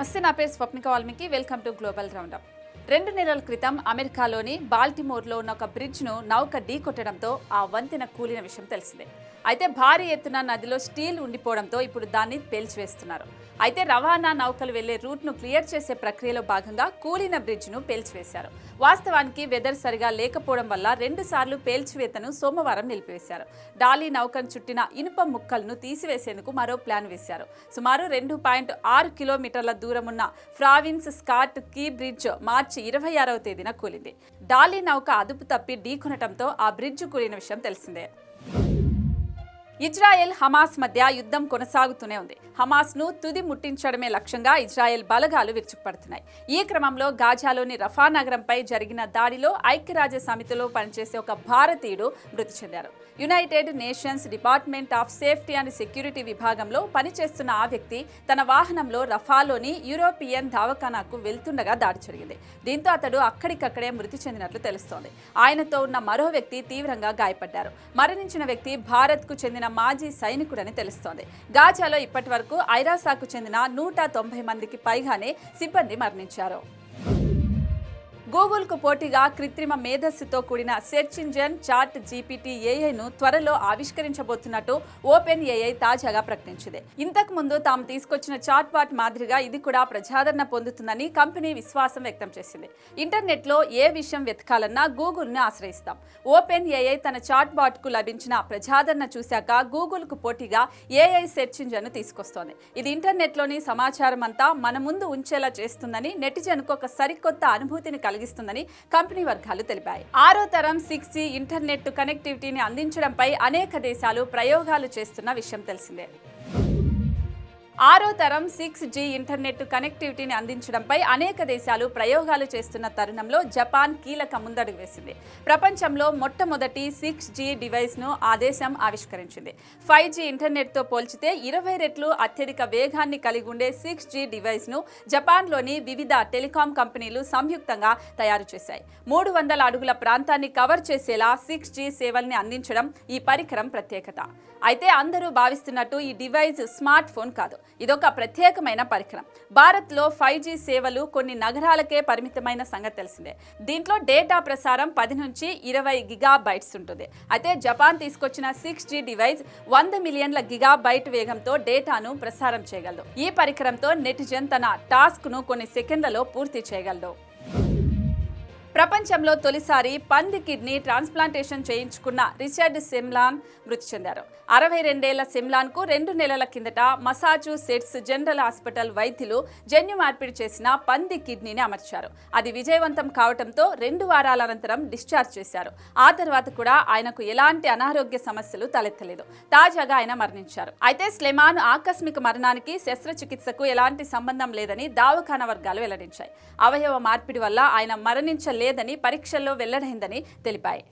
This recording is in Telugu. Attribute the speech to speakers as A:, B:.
A: నమస్తే నా పేరు Swapnika Valmiki. Welcome to global roundup. రెండు నెలల క్రితం అమెరికాలోని బాల్టిమోర్లో ఉన్న ఒక బ్రిడ్జ్ను నౌక ఢీకొట్టడంతో ఆ వంతెన కూలిన విషయం తెలిసిందే. అయితే భారీ ఎత్తున నదిలో స్టీల్ ఉండిపోవడంతో ఇప్పుడు దాన్ని పేల్చివేస్తున్నారు. అయితే రవాణా నౌకలు వెళ్ళే రూట్ను క్లియర్ చేసే ప్రక్రియలో భాగంగా కూలిన బ్రిడ్జ్ను పేల్చివేశారు. వాస్తవానికి వెదర్ సరిగా లేకపోవడం వల్ల రెండుసార్లు పేల్చివేతను సోమవారం నిలిపివేశారు. డాలీ నౌకను చుట్టిన ఇనుప ముక్కలను తీసివేసేందుకు మరో ప్లాన్ వేశారు. సుమారు రెండు పాయింట్ ఆరు కిలోమీటర్ల దూరం ఉన్న ఫ్రావిన్స్ స్కాట్ కీ బ్రిడ్జ్ మార్చి ఇరవై ఆరవ తేదీన కూలింది. డాలీ నౌక అదుపు తప్పి ఢీకొనటంతో ఆ బ్రిడ్జ్ కూలిన విషయం తెలిసిందే. ఇజ్రాయెల్ హమాస్ మధ్య యుద్ధం కొనసాగుతూనే ఉంది. హమాస్ను తుది ముట్టించడమే లక్ష్యంగా ఇజ్రాయెల్ బలగాలు విరుచుకుపడుతున్నాయి. ఈ క్రమంలో గాజాలోని రఫా నగరంపై జరిగిన దాడిలో ఐక్యరాజ్య సమితిలో పనిచేసే ఒక భారతీయుడు మృతి చెందారు. United Nations department of safety and security విభాగంలో పనిచేస్తున్న ఆ వ్యక్తి తన వాహనంలో రఫాలోని యూరోపియన్ దావఖానాకు వెళ్తుండగా దాడి జరిగింది. దీంతో అతడు అక్కడికక్కడే మృతి చెందినట్లు తెలుస్తోంది. ఆయనతో ఉన్న మరో వ్యక్తి తీవ్రంగా గాయపడ్డారు. మరణించిన వ్యక్తి భారత్కు చెందిన మాజీ సైనికుడని తెలుస్తోంది. గాజాలో ఇప్పటి వరకు ఐరాసాకు చెందిన నూట తొంభై మందికి పైగానే సిబ్బంది మరణించారు. గూగుల్కు పోటీగా కృత్రిమ మేధస్సుతో కూడిన సెర్చ్ ఇంజన్ చాట్ జీపీటీ ఏఐను త్వరలో ఆవిష్కరించబోతున్నట్టు ఓపెన్ ఏఐ తాజాగా ప్రకటించింది. ఇంతకు ముందు తాము తీసుకొచ్చిన చాట్ బాట్ మాదిరిగా ఇది కూడా ప్రజాదరణ పొందుతుందని కంపెనీ విశ్వాసం వ్యక్తం చేసింది. ఇంటర్నెట్లో ఏ విషయం వెతకాలన్నా గూగుల్ను ఆశ్రయిస్తాం. ఓపెన్ ఏఐ తన చాట్ బాట్కు లభించిన ప్రజాదరణ చూశాక గూగుల్కు పోటీగా ఏఐ సెర్చ్ ఇంజన్ను తీసుకొస్తోంది. ఇది ఇంటర్నెట్లోని సమాచారం అంతా మన ముందు ఉంచేలా చేస్తుందని నెటిజన్కు ఒక సరికొత్త అనుభూతిని కలిగి కలిగిస్తుందని కంపెనీ వర్గాలు తెలిపాయి. ఆరో తరం సిక్స్ జీ ఇంటర్నెట్ కనెక్టివిటీని అందించడంపై అనేక దేశాలు ప్రయోగాలు చేస్తున్న విషయం తెలిసిందే. ఆరో తరం సిక్స్ జీ ఇంటర్నెట్ కనెక్టివిటీని అందించడంపై అనేక దేశాలు ప్రయోగాలు చేస్తున్న తరుణంలో జపాన్ కీలక ముందడుగు వేసింది. ప్రపంచంలో మొట్టమొదటి సిక్స్ జీ డివైస్ను ఆ దేశం ఆవిష్కరించింది. ఫైవ్ జీ ఇంటర్నెట్తో పోల్చితే ఇరవై రెట్లు అత్యధిక వేగాన్ని కలిగి ఉండే సిక్స్ జీ డివైస్ను జపాన్లోని వివిధ టెలికాం కంపెనీలు సంయుక్తంగా తయారు చేశాయి. మూడు వందల అడుగుల ప్రాంతాన్ని కవర్ చేసేలా సిక్స్ జీ సేవల్ని అందించడం ఈ పరికరం ప్రత్యేకత. అయితే అందరూ భావిస్తున్నట్టు ఈ డివైస్ స్మార్ట్ ఫోన్ కాదు. ఇదొక ప్రత్యేకమైన పరికరం. భారత్లో ఫైవ్ జీ సేవలు కొన్ని నగరాలకే పరిమితమైన సంగతి తెలిసిందే. దీంట్లో డేటా ప్రసారం పది నుంచి ఇరవై గిగా బైట్స్ ఉంటుంది. అయితే జపాన్ తీసుకొచ్చిన సిక్స్ జీ డివైస్ వంద మిలియన్ల గిగా బైట్ వేగంతో డేటాను ప్రసారం చేయగలదు. ఈ పరికరంతో నెటిజన్ తన టాస్క్ను కొన్ని సెకండ్లలో పూర్తి చేయగలదు. ప్రపంచంలో తొలిసారి పంది కిడ్నీ ట్రాన్స్ప్లాంటేషన్ చేయించుకున్న రిచర్డ్ సిమ్లాన్ మృతి చెందారు. అరవై రెండేళ్ళ సిమ్లాన్కు రెండు నెలల కిందట మసాచుసెట్స్ జనరల్ హాస్పిటల్ వైద్యులు జన్యు మార్పిడి చేసిన పంది కిడ్నీని అమర్చారు. అది విజయవంతం కావడంతో రెండు వారాల అనంతరం డిశ్చార్జ్ చేశారు. ఆ తర్వాత కూడా ఆయనకు ఎలాంటి అనారోగ్య సమస్యలు తలెత్తలేదు. తాజాగా ఆయన మరణించారు. అయితే స్లెమాన్ ఆకస్మిక మరణానికి శస్త్రచికిత్సకు ఎలాంటి సంబంధం లేదని దావఖాన వర్గాలు వెల్లడించాయి. అవయవ మార్పిడి వల్ల ఆయన లేదని పరీక్షల్లో వెల్లడైందని తెలిపాయి.